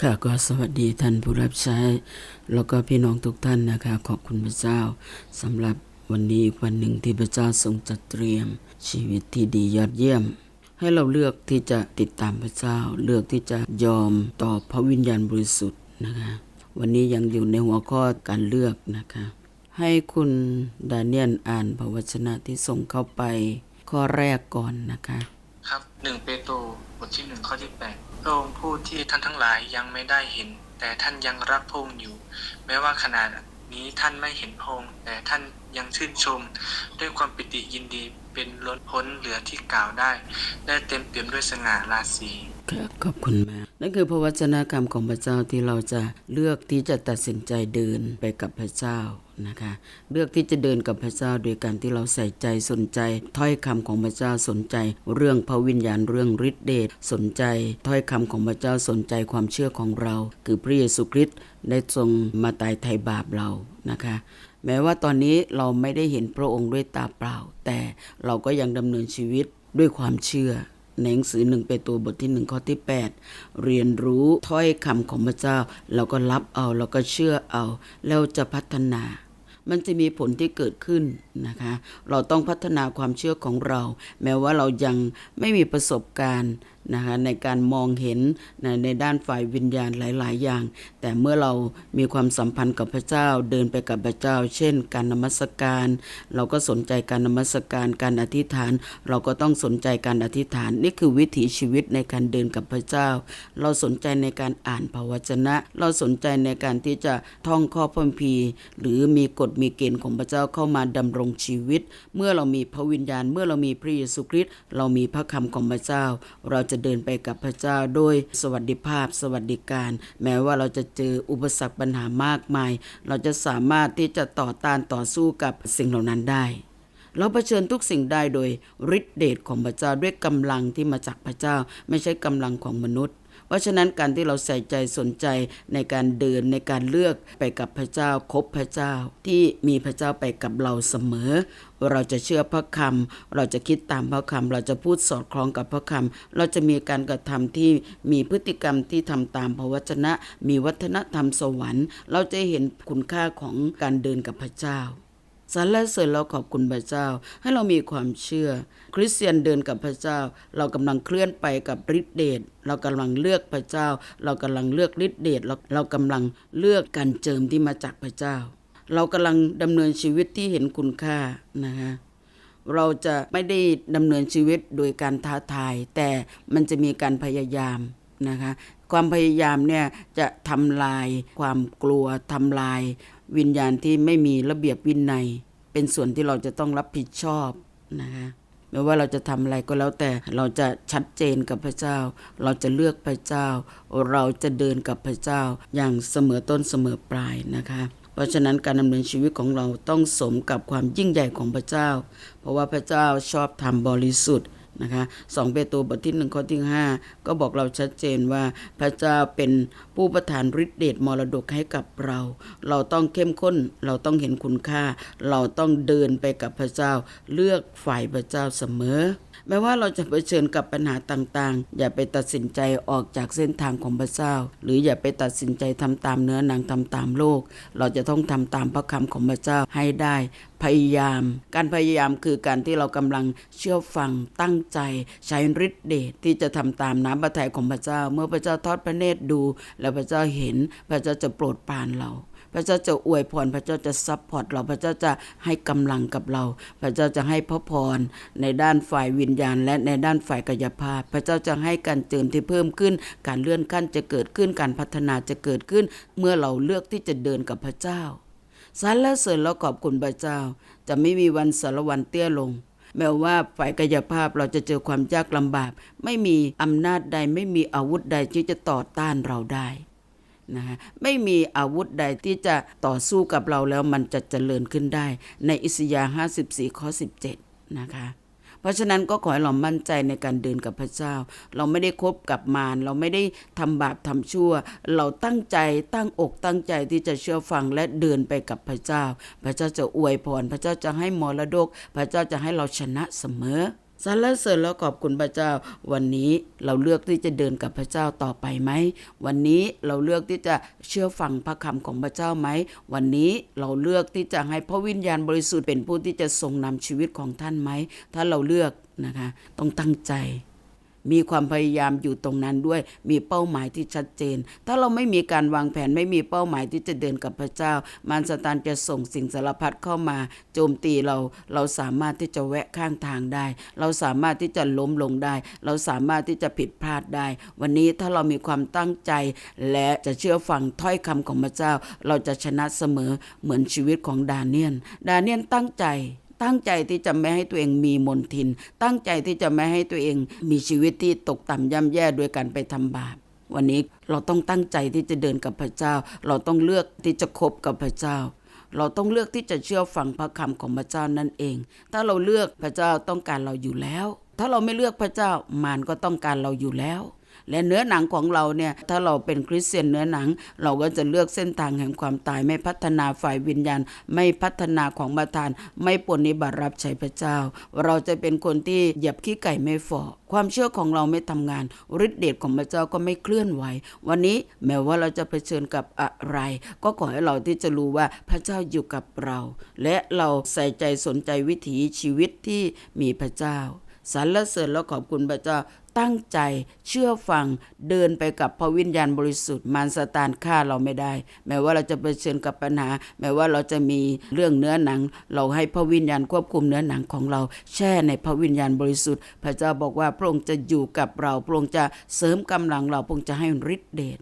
ค่ะก็สวัสดีท่านผู้รับใช้ แล้วก็พี่น้องทุกท่านนะคะ ขอบคุณพระเจ้าสำหรับวันนี้อีกวันหนึ่งที่พระเจ้าทรงจัดเตรียม ชีวิตที่ดียอดเยี่ยม ให้เราเลือกที่จะติดตามพระเจ้า เลือกที่จะยอมต่อพระวิญญาณบริสุทธิ์นะคะวันนี้ยังอยู่ในหัวข้อการเลือกนะคะ ให้คุณดาเนียนอ่านพระวจนะที่ส่งเข้าไปข้อแรกก่อนนะคะ ครับหนึ่งเปโตรบทที่หนึ่งข้อที่แปด พระองค์ผู้ที่ท่านทั้งหลายยังไม่ได้เห็น แต่ท่านยังรักพระองค์อยู่ แม้ว่าขณะนี้ท่านไม่เห็นพระองค์แต่ท่านยังชื่นชม ด้วยความปิติยินดีเป็นล้นพ้นเหลือที่กล่าวได้ ได้เต็มเปี่ยมด้วยสง่าราศีครับขอบคุณมากนั่นคือพระวจนะกรรมของพระเจ้าที่เราจะเลือกที่จะตัดสินใจเดินไปกับพระเจ้า นะคะเลือกที่จะเดินกับพระเจ้าโดยการที่เราใส่ใจสนใจ ถ้อยคำของพระเจ้าสนใจ เรื่องพระวิญญาณเรื่องฤทธิเดชสนใจ ถ้อยคำของพระเจ้าสนใจความเชื่อของเรา คือพระเยซูคริสต์ได้ทรงมาตายไถ่บาปเรานะคะแม้ว่าตอนนี้เราไม่ได้เห็นพระองค์ด้วยตาเปล่า แต่เราก็ยังดำเนินชีวิตด้วยความเชื่อในหนังสือหนึ่งเปโตรบทที่หนึ่งข้อที่ 8 เรียนรู้ถ้อยคำของพระเจ้า เราก็รับเอา เราก็เชื่อเอา แล้วจะพัฒนา มันจะมีผลที่เกิดขึ้นนะคะ เราต้องพัฒนาความเชื่อของเรา แม้ว่าเรายังไม่มีประสบการณ์ นะคะในการมองเห็นในในด้านฝ่ายวิญญาณหลาย ๆ อย่าง แต่เมื่อเรามีความสัมพันธ์กับพระเจ้าเดินไปกับพระเจ้า เช่น การนมัสการ เราก็สนใจการนมัสการการอธิษฐาน เราก็ต้องสนใจการอธิษฐาน นี่คือวิถีชีวิตในการเดินกับพระเจ้า เราสนใจในการอ่านพระวจนะ เราสนใจในการที่จะท่องข้อพรมภีหรือมีกฎมีเกณฑ์ของพระเจ้าเข้ามาดำรงชีวิต เมื่อเรามีพระวิญญาณ เมื่อเรามีพระเยซูคริสต์เรามีพระคำของพระเจ้า เราจะะเดินไปกับพระเจ้าโดยสวัสดิภาพสวัสดิการ แม้ว่าเราจะเจออุปสรรคปัญหามากมาย เราจะสามารถที่จะต่อต้านต่อสู้กับสิ่งเหล่านั้นได้เราเผชิญทุกสิ่งได้โดยฤทธิเดชของพระเจ้าด้วยกำลังที่มาจากพระเจ้า ไม่ใช่กำลังของมนุษย์ ราะฉะนั้นการที่เราใส่ใจสนใจในการเดินในการเลือกไปกับพระเจ้าคบพระเจ้า ที่มีพระเจ้าไปกับเราเสมอ เราจะเชื่อพระคำเราจะคิดตามพระคำเราจะพูดสอดคล้องกับพระคำเราจะมีการกระทำที่มีพฤติกรรมที่ทำตามพระวจนะ มีวัฒนธรรมสวรรค์ เราจะเห็นคุณค่าของการเดินกับพระเจ้า สรรเสริญเราขอบคุณพระเจ้า ให้เรามีความเชื่อ คริสเตียนเดินกับพระเจ้า เรากำลังเคลื่อนไปกับฤทธิเดชเรากำลังเลือกพระเจ้า เรากำลังเลือกฤทธิเดชเราเรากำลังเลือกการเจิมที่มาจากพระเจ้า เรากำลังดำเนินชีวิตที่เห็นคุณค่านะคะเราจะไม่ได้ดำเนินชีวิตโดยการท้าทาย แต่มันจะมีการพยายามนะคะ ความพยายามเนี่ยจะทำลายความกลัวทำลาย วิญญาณที่ไม่มีระเบียบวินัย เป็นส่วนที่เราจะต้องรับผิดชอบนะคะไม่ว่าเราจะทำอะไรก็แล้วแต่เราจะชัดเจนกับพระเจ้า เราจะเลือกพระเจ้า เราจะเดินกับพระเจ้า อย่างเสมอต้นเสมอปลายนะคะเพราะฉะนั้นการดำเนินชีวิตของเราต้องสมกับความยิ่งใหญ่ของพระเจ้า เพราะว่าพระเจ้าชอบทำบริสุทธิ์ นะคะสองเปโตรบทที่หนึ่งข้อที่ห้าก็บอกเราชัดเจนว่าพระเจ้าเป็นผู้ประทานฤทธิเดชมรดกให้กับเรา เราต้องเข้มข้น เราต้องเห็นคุณค่า เราต้องเดินไปกับพระเจ้า เลือกฝ่ายพระเจ้าเสมอ แม้ว่าเราจะเผชิญกับปัญหาต่างๆ อย่าไปตัดสินใจออกจากเส้นทางของพระเจ้า หรืออย่าไปตัดสินใจทำตามเนื้อหนังทำตามโลก เราจะต้องทำตามพระคำของพระเจ้าให้ได้ พยายาม การพยายามคือการที่เรากำลังเชื่อฟังตั้งใจ ใช้ฤทธิ์เดชที่จะทำตามน้ำพระทัยของพระเจ้า เมื่อพระเจ้าทอดพระเนตรดู แล้วพระเจ้าเห็นพระเจ้าจะโปรดปรานเรา พระเจ้าจะอวยพร พระเจ้าจะซัพพอร์ตเรา พระเจ้าจะให้กำลังกับเรา พระเจ้าจะให้พระพรในด้านฝ่ายวิญญาณ และในด้านฝ่ายกายภาพ พระเจ้าจะให้การเจิมที่เพิ่มขึ้น การเลื่อนขั้นจะเกิดขึ้น การพัฒนาจะเกิดขึ้น เมื่อเราเลือกที่จะเดินกับพระเจ้าสรรเสริญและขอบคุณพระเจ้า จะไม่มีวันสารวันเตี้ยลงแม้ว่าฝ่ายกายภาพเราจะเจอความยากลำบาก ไม่มีอำนาจใดไม่มีอาวุธใดที่จะต่อต้านเราได้ นะคะไม่มีอาวุธใดที่จะต่อสู้กับเราแล้วมันจะเจริญขึ้นได้ ในอิสยาห์54 ข้อ 17 นะคะเพราะฉะนั้นก็ขอให้เรามั่นใจในการเดินกับพระเจ้า เราไม่ได้คบกับมารเราไม่ได้ทำบาปทำชั่ว เราตั้งใจตั้งอกตั้งใจที่จะเชื่อฟังและเดินไปกับพระเจ้า พระเจ้าจะอวยพร พระเจ้าจะให้มรดก พระเจ้าจะให้เราชนะเสมอ สรรเสริญแล้วขอบคุณพระเจ้า วันนี้เราเลือกที่จะเดินกับพระเจ้าต่อไปไหม วันนี้เราเลือกที่จะเชื่อฟังพระคำของพระเจ้าไหม วันนี้เราเลือกที่จะให้พระวิญญาณบริสุทธิ์เป็นผู้ที่จะทรงนำชีวิตของท่านไหม ถ้าเราเลือกนะคะ ต้องตั้งใจ มีความพยายามอยู่ตรงนั้นด้วย มีเป้าหมายที่ชัดเจน ถ้าเราไม่มีการวางแผนไม่มีเป้าหมายที่จะเดินกับพระเจ้า มารสตานจะส่งสิ่งสารพัดเข้ามา โจมตีเรา เราสามารถที่จะแวะข้างทางได้ เราสามารถที่จะล้มลงได้ เราสามารถที่จะผิดพลาดได้ วันนี้ถ้าเรามีความตั้งใจ และจะเชื่อฟังถ้อยคำของพระเจ้า เราจะชนะเสมอเหมือนชีวิตของดาเนียน ดาเนียนตั้งใจ ตั้งใจที่จะไม่ให้ตัวเองมีมนทิน ตั้งใจที่จะไม่ให้ตัวเองมีชีวิตที่ตกต่ำย่ำแย่โดยการไปทำบาปวันนี้เราต้องตั้งใจที่จะเดินกับพระเจ้า เราต้องเลือกที่จะคบกับพระเจ้า เราต้องเลือกที่จะเชื่อฟังพระคำของพระเจ้านั่นเอง ถ้าเราเลือกพระเจ้าต้องการเราอยู่แล้ว ถ้าเราไม่เลือกพระเจ้ามารก็ต้องการเราอยู่แล้ว และเนื้อหนังของเราเนี่ยถ้าเราเป็นคริสเตียนเนื้อหนัง เราก็จะเลือกเส้นทางแห่งความตายไม่พัฒนาฝ่ายวิญญาณ ไม่พัฒนาของประทาน ไม่ปฏิบัติรับใช้พระเจ้า เราจะเป็นคนที่เหยียบขี้ไก่ไม่ฝ่อความเชื่อของเราไม่ทำงานฤทธิเดชของพระเจ้าก็ไม่เคลื่อนไหว วันนี้แม้ว่าเราจะเผชิญกับอะไร ก็ขอให้เราที่จะรู้ว่าพระเจ้าอยู่กับเรา และเราใส่ใจสนใจวิถีชีวิตที่มีพระเจ้าสรรเสริญและขอบคุณพระเจ้า ตั้งใจเชื่อฟังเดินไปกับพระวิญญาณบริสุทธิ์มารสตานฆ่าเราไม่ได้ แม้ว่าเราจะเผชิญกับปัญหา แม้ว่าเราจะมีเรื่องเนื้อหนัง เราให้พระวิญญาณควบคุมเนื้อหนังของเรา แช่ในพระวิญญาณบริสุทธิ์ พระเจ้าบอกว่าพระองค์จะอยู่กับเราพระองค์จะเสริมกำลังเราพระองค์จะให้ฤทธิเดช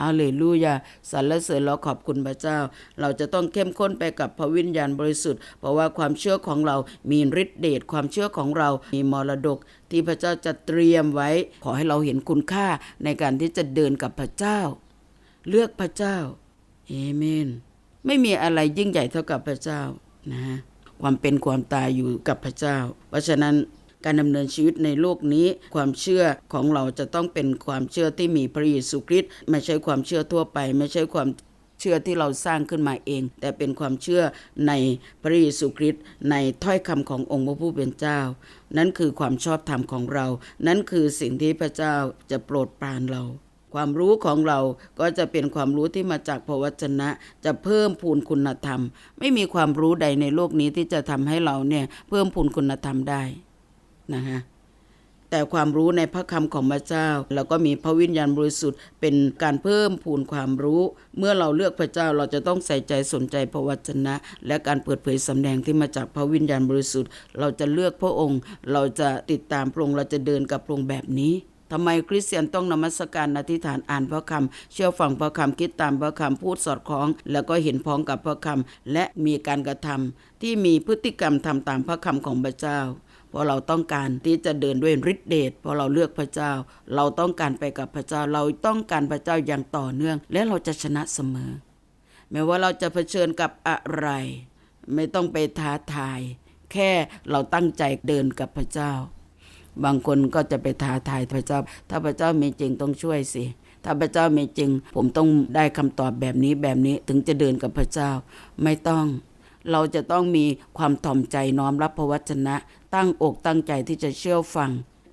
ฮาเลลูยาสรรเสริญเราขอบคุณพระเจ้า เราจะต้องเข้มข้นไปกับพระวิญญาณบริสุทธิ์ เพราะว่าความเชื่อของเรามีฤทธิเดชความเชื่อของเรามีมรดกที่พระเจ้าจะเตรียมไว้ ขอให้เราเห็นคุณค่าในการที่จะเดินกับพระเจ้า เลือกพระเจ้าเอเมน ไม่มีอะไรยิ่งใหญ่เท่ากับพระเจ้านะฮะความเป็นความตายอยู่กับพระเจ้า เพราะฉะนั้น การดำเนินชีวิตในโลกนี้ ความเชื่อของเราจะต้องเป็นความเชื่อที่มีพระเยซูคริสต์ไม่ใช่ความเชื่อทั่วไป ไม่ใช่ความเชื่อที่เราสร้างขึ้นมาเอง แต่เป็นความเชื่อในพระเยซูคริสต์ในถ้อยคำขององค์พระผู้เป็นเจ้า นั่นคือความชอบธรรมของเรา นั่นคือสิ่งที่พระเจ้าจะโปรดปรานเราความรู้ของเราก็จะเป็นความรู้ที่มาจากพระวจนะ จะเพิ่มพูนคุณธรรม ไม่มีความรู้ใดในโลกนี้ที่จะทำให้เราเนี่ยเพิ่มพูนคุณธรรมได้ นะคะแต่ความรู้ในพระคำของพระเจ้า แล้วก็มีพระวิญญาณบริสุทธิ์เป็นการเพิ่มพูนความรู้ เมื่อเราเลือกพระเจ้าเราจะต้องใส่ใจสนใจพระวจนะ และการเปิดเผยสำแดงที่มาจากพระวิญญาณบริสุทธิ์ เราจะเลือกพระองค์ เราจะติดตามพระองค์เราจะเดินกับพระองค์แบบนี้ทำไมคริสเตียนต้องนมัสการอธิษฐานอ่านพระคำเชื่อฟังพระคำคิดตามพระคำพูดสอดคล้อง แล้วก็เห็นพ้องกับพระคำและมีการกระทำที่มีพฤติกรรมทำตามพระคำของพระเจ้า เพราะเราต้องการที่จะเดินด้วยฤทธิเดชเพราะเราเลือกพระเจ้า เราต้องการไปกับพระเจ้า เราต้องการพระเจ้าอย่างต่อเนื่อง และเราจะชนะเสมอ แม้ว่าเราจะเผชิญกับอะไร ไม่ต้องไปท้าทาย แค่เราตั้งใจเดินกับพระเจ้า บางคนก็จะไปท้าทายพระเจ้า ถ้าพระเจ้ามีจริงต้องช่วยสิถ้าพระเจ้ามีจริง ผมต้องได้คำตอบแบบนี้แบบนี้ถึงจะเดินกับพระเจ้า ไม่ต้อง เราจะต้องมีความถ่อมใจน้อมรับพระวจนะ ตั้งอกตั้งใจที่จะเชื่อฟัง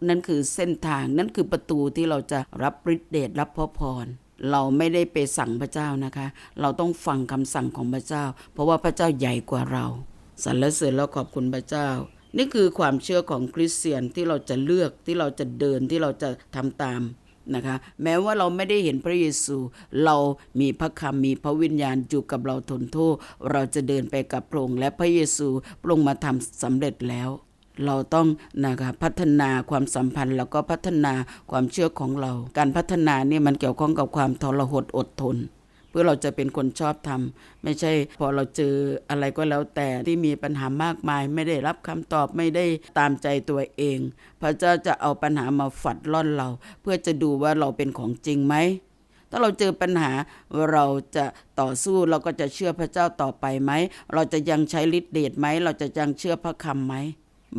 นั่นคือเส้นทางนั่นคือประตูที่เราจะรับฤทธิเดชรับพระพรเราไม่ได้ไปสั่งพระเจ้านะคะ เราต้องฟังคำสั่งของพระเจ้า เพราะว่าพระเจ้าใหญ่กว่าเราสรรเสริญแล้วขอบคุณพระเจ้า นี่คือความเชื่อของคริสเตียนที่เราจะเลือกที่เราจะเดินที่เราจะทำตาม นะคะแม้ว่าเราไม่ได้เห็นพระเยซู เรามีพระคำมีพระวิญญาณอยู่กับเราทนโทษ เราจะเดินไปกับพระองค์และพระเยซูพระองค์มาทำสำเร็จแล้ว เราต้องนะคะพัฒนาความสัมพันธ์แล้วก็พัฒนาความเชื่อของเรา การพัฒนานี่มันเกี่ยวข้องกับความทรหดอดทน พื่อเราจะเป็นคนชอบทำไม่ใช่พอเราเจออะไรก็แล้วแต่ที่มีปัญหามากมาย ไม่ได้รับคำตอบไม่ได้ตามใจตัวเอง พระเจ้าจะเอาปัญหามาฝัดล่อนเรา เพื่อจะดูว่าเราเป็นของจริงไหมถ้าเราเจอปัญหาเราจะต่อสู้เราก็จะเชื่อพระเจ้าต่อไปไหม เราจะยังใช้ฤทธิเดชไหม เราจะยังเชื่อพระคำไหม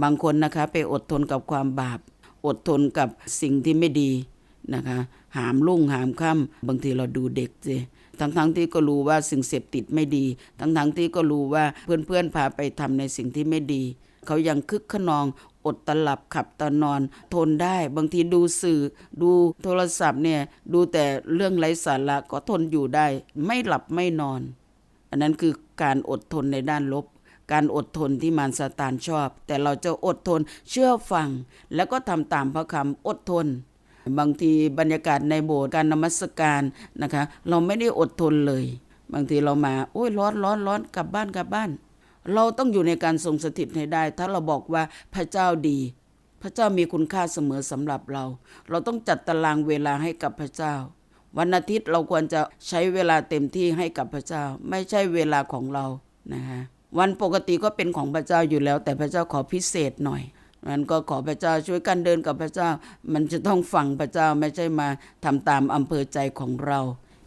บางคนนะคะไปอดทนกับความบาป อดทนกับสิ่งที่ไม่ดีนะคะ หามลุ่งหามค่ำบางทีเราดูเด็กสิ ทั้งๆทที่ก็รู้ว่าสิ่งเสพติดไม่ดี ทั้งๆทที่ก็รู้ว่าเพื่อนๆพาไปทำในสิ่งที่ไม่ดี เขายังคึกขนองอดตลับขับตะนอน ทนได้บางทีดูสื่อ ดูโทรศัพท์เนี่ยดูแต่เรื่องไร้สาระก็ทนอยู่ได้ ไม่หลับไม่นอน อันนั้นคือการอดทนในด้านลบ การอดทนที่มารซาตานชอบ แต่เราจะอดทนเชื่อฟัง แล้วก็ทำตามพระคำอดทน บางทีบรรยากาศในโบสถ์การนมัสการนะคะ เราไม่ได้อดทนเลย บางทีเรามาโอ้ยร้อนร้อนร้อนกลับบ้านกลับบ้าน เราต้องอยู่ในการทรงสถิตให้ได้ ถ้าเราบอกว่าพระเจ้าดี พระเจ้ามีคุณค่าเสมอสำหรับเรา เราต้องจัดตารางเวลาให้กับพระเจ้า วันอาทิตย์เราควรจะใช้เวลาเต็มที่ให้กับพระเจ้า ไม่ใช่เวลาของเรานะคะวันปกติก็เป็นของพระเจ้าอยู่แล้ว แต่พระเจ้าขอพิเศษหน่อย มันก็ขอพระเจ้าช่วยกันเดินกับพระเจ้า มันจะต้องฟังพระเจ้าไม่ใช่มาทำตามอำเภอใจของเรา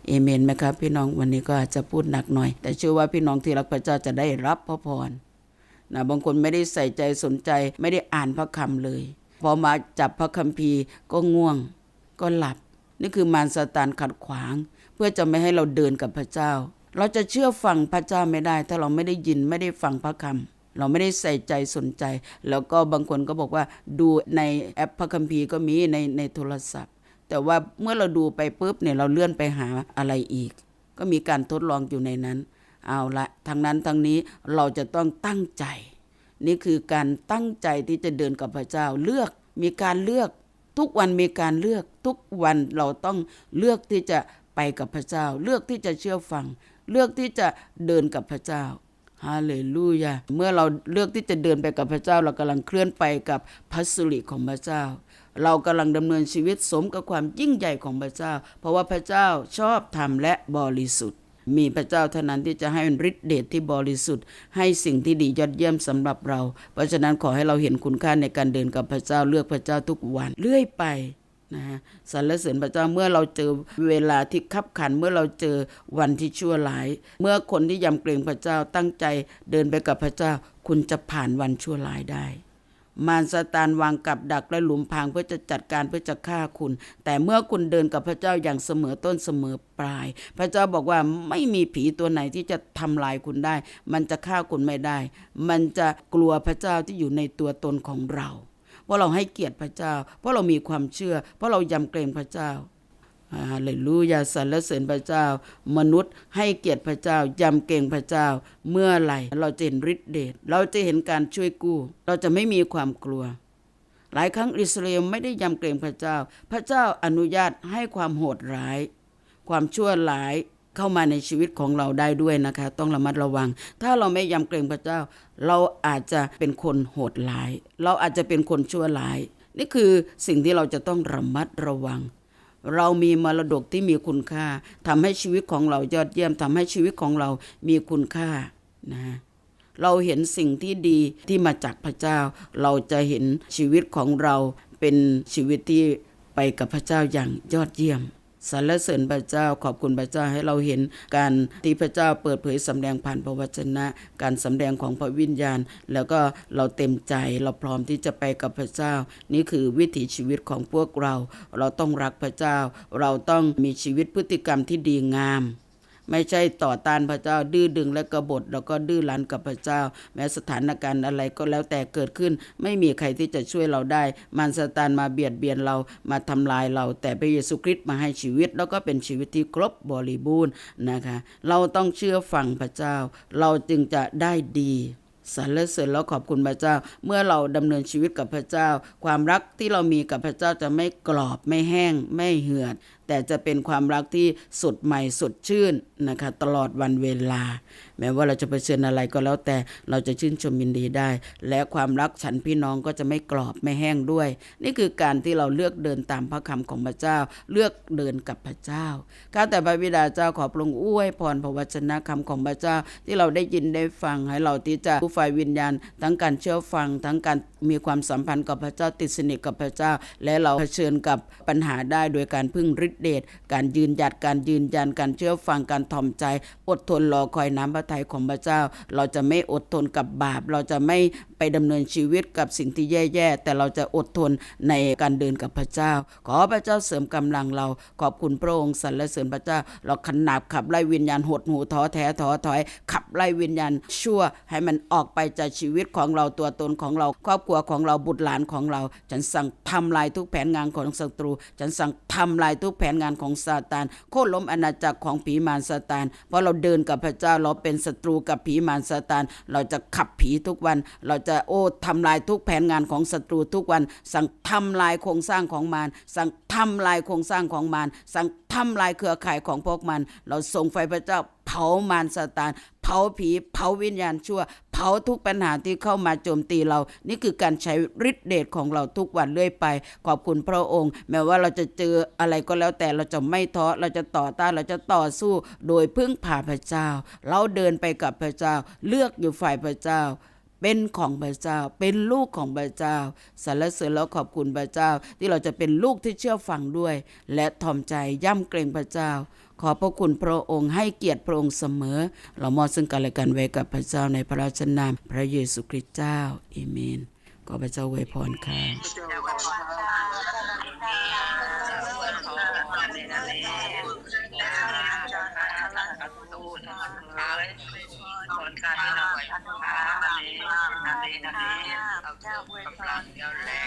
เอเมนไหมครับพี่น้องวันนี้ก็อาจจะพูดหนักหน่อย แต่เชื่อว่าพี่น้องที่รักพระเจ้าจะได้รับพระพรนะบางคนไม่ได้ใส่ใจสนใจไม่ได้อ่านพระคำเลย พอมาจับพระคัมภีร์ก็ง่วงก็หลับ นี่คือมารซาตานขัดขวาง เพื่อจะไม่ให้เราเดินกับพระเจ้า เราจะเชื่อฟังพระเจ้าไม่ได้ ถ้าเราไม่ได้ยินไม่ได้ฟังพระคำ เราไม่ได้ใส่ใจสนใจ แล้วก็บางคนก็บอกว่าดูในแอปพระคัมภีร์ก็มีในในโทรศัพท์ แต่ว่าเมื่อเราดูไปปุ๊บเนี่ยเราเลื่อนไปหาอะไรอีก ก็มีการทดลองอยู่ในนั้น เอาละทางนั้นทางนี้เราจะต้องตั้งใจ นี่คือการตั้งใจที่จะเดินกับพระเจ้าเลือกมีการเลือกทุกวันมีการเลือกทุกวันเราต้องเลือกที่จะไปกับพระเจ้า เลือกที่จะเชื่อฟัง เลือกที่จะเดินกับพระเจ้า ฮาเลลูยา เมื่อเราเลือกที่จะเดินไปกับพระเจ้า เรากำลังเคลื่อนไปกับพัสริของพระเจ้า เรากำลังดำเนินชีวิตสมกับความยิ่งใหญ่ของพระเจ้า เพราะว่าพระเจ้าชอบธรรมและบริสุทธิ์ มีพระเจ้าเท่านั้นที่จะให้ฤทธิเดชที่บริสุทธิ์ ให้สิ่งที่ดียอดเยี่ยมสำหรับเรา เพราะฉะนั้นขอให้เราเห็นคุณค่าในการเดินกับพระเจ้าเลือกพระเจ้าทุกวันเรื่อยไป นะฮะสรรเสริญพระเจ้าเมื่อเราเจอเวลาที่คับขันเมื่อเราเจอวันที่ชั่วร้าย เมื่อคนที่ยำเกรงพระเจ้าตั้งใจเดินไปกับพระเจ้า คุณจะผ่านวันชั่วร้ายได้ มารซาตานวางกับดักและหลุมพรางเพื่อจะจัดการเพื่อจะฆ่าคุณ แต่เมื่อคุณเดินกับพระเจ้าอย่างเสมอต้นเสมอปลาย พระเจ้าบอกว่าไม่มีผีตัวไหนที่จะทำลายคุณได้ มันจะฆ่าคุณไม่ได้ มันจะกลัวพระเจ้าที่อยู่ในตัวตนของเรา เพราะเราให้เกียรติพระเจ้า เพราะเรามีความเชื่อ เพราะเรายำเกรงพระเจ้าฮาเลลูยาสรรเสริญพระเจ้า มนุษย์ให้เกียรติพระเจ้ายำเกรงพระเจ้า เมื่อไหร่เราจะเห็นฤทธิเดชเราจะเห็นการช่วยกู้ เราจะไม่มีความกลัว หลายครั้งอิสราเอลไม่ได้ยำเกรงพระเจ้า พระเจ้าอนุญาตให้ความโหดร้าย ความชั่วร้าย เข้ามาในชีวิตของเราได้ด้วยนะคะ ต้องระมัดระวัง ถ้าเราไม่ยำเกรงพระเจ้า เราอาจจะเป็นคนโหดร้าย เราอาจจะเป็นคนชั่วร้าย นี่คือสิ่งที่เราจะต้องระมัดระวัง เรามีมรดกที่มีคุณค่าทำให้ชีวิตของเรายอดเยี่ยมทำให้ชีวิตของเรามีคุณค่านะเราเห็นสิ่งที่ดีที่มาจากพระเจ้า เราจะเห็นชีวิตของเราเป็นชีวิตที่ไปกับพระเจ้าอย่างยอดเยี่ยม สรรเสริญพระเจ้าขอบคุณพระเจ้าให้เราเห็นการที่พระเจ้าเปิดเผยสำแดงผ่านพระวจนะ การสำแดงของพระวิญญาณ แล้วก็เราเต็มใจเราพร้อมที่จะไปกับพระเจ้า นี่คือวิถีชีวิตของพวกเรา เราต้องรักพระเจ้า เราต้องมีชีวิตพฤติกรรมที่ดีงาม ไม่ใช่ต่อต้านพระเจ้าดื้อดึงและกบฏแล้วก็ดื้อรั้นกับพระเจ้า แม้สถานการณ์อะไรก็แล้วแต่เกิดขึ้น ไม่มีใครที่จะช่วยเราได้ มารซาตานมาเบียดเบียนเรามาทำลายเรา แต่พระเยซูคริสต์มาให้ชีวิต แล้วก็เป็นชีวิตที่ครบบริบูรณ์นะคะ เราต้องเชื่อฟังพระเจ้า เราจึงจะได้ดีสรรเสริญแล้วขอบคุณพระเจ้า เมื่อเราดำเนินชีวิตกับพระเจ้า ความรักที่เรามีกับพระเจ้าจะไม่กรอบไม่แห้งไม่เหือด แต่จะเป็นความรักที่สดใหม่สดชื่นนะคะตลอดวันเวลา แม้ว่าเราจะเผชิญอะไรก็แล้วแต่เราจะชื่นชมยินดีได้ และความรักฉันพี่น้องก็จะไม่กรอบไม่แห้งด้วย นี่คือการที่เราเลือกเดินตามพระคำของพระเจ้า เลือกเดินกับพระเจ้าข้าแต่พระบิดาเจ้าขอพระองค์อวยพรพระวจนะคำของพระเจ้าที่เราได้ยินได้ฟังให้เราที่จะผู้ฝ่ายวิญญาณ ทั้งการเชื่อฟังทั้งการมีความสัมพันธ์กับพระเจ้าติดสนิทกับพระเจ้า และเราเผชิญกับปัญหาได้โดยการพึ่งฤทธิเดชการยืนหยัดการยืนยันการเชื่อฟังการถ่อมใจ อดทนรอคอยน้ำพระทัยของพระเจ้า เราจะไม่อดทนกับบาป เราจะไม่ไปดำเนินชีวิตกับสิ่งที่แย่ๆแต่เราจะอดทนในการเดินกับพระเจ้า ขอพระเจ้าเสริมกำลังเรา ขอบคุณพระองค์สรรเสริญพระเจ้า เราขนาบขับไล่วิญญาณหดหูท้อแท้ท้อถอย ขับไล่วิญญาณชั่วให้มันออกไปจากชีวิตของเราตัวตนของเราครอบครัวของเราบุตรหลานของเรา ฉันสั่งทำลายทุกแผนงานของศัตรู ฉันสั่งทำลายทุกแผนงานของซาตานโค่นล้มอาณาจักรของผีมารซาตานเพราะเราเดินกับพระเจ้าเราเป็นศัตรูกับผีมารซาตานเราจะขับผีทุกวัน เราจะโอ้ทำลายทุกแผนงานของศัตรูทุกวัน สั่งทำลายโครงสร้างของมารสั่งทำลายโครงสร้างของมารสั่งทำลายเครือข่ายของพวกมัน เราส่งไฟพระเจ้า เผามารซาตานเผาผีเผาวิญญาณชั่ว เผาทุกปัญหาที่เข้ามาโจมตีเรา นี่คือการใช้ฤทธิเดชของเราทุกวันเรื่อยไป ขอบคุณพระองค์ แม้ว่าเราจะเจออะไรก็แล้วแต่เราจะไม่ท้อเราจะต่อต้านเราจะต่อสู้ โดยพึ่งพาพระเจ้า เราเดินไปกับพระเจ้า เลือกอยู่ฝ่ายพระเจ้า เป็นของพระเจ้า เป็นลูกของพระเจ้าสรรเสริญแล้วขอบคุณพระเจ้า ที่เราจะเป็นลูกที่เชื่อฟังด้วย และทอมใจย่ำเกรงพระเจ้า ขอพระคุณพระองค์ให้เกียรติพระองค์เสมอ เรามอบซึ่งกันและกันไว้กับพระเจ้าในพระราชนามพระเยซูคริสต์เจ้าเอเมน ขอพระเจ้าอวยพรค่ะ นาเลนาเลนาเลเอาเจ้าพลังเดียวแรงขอ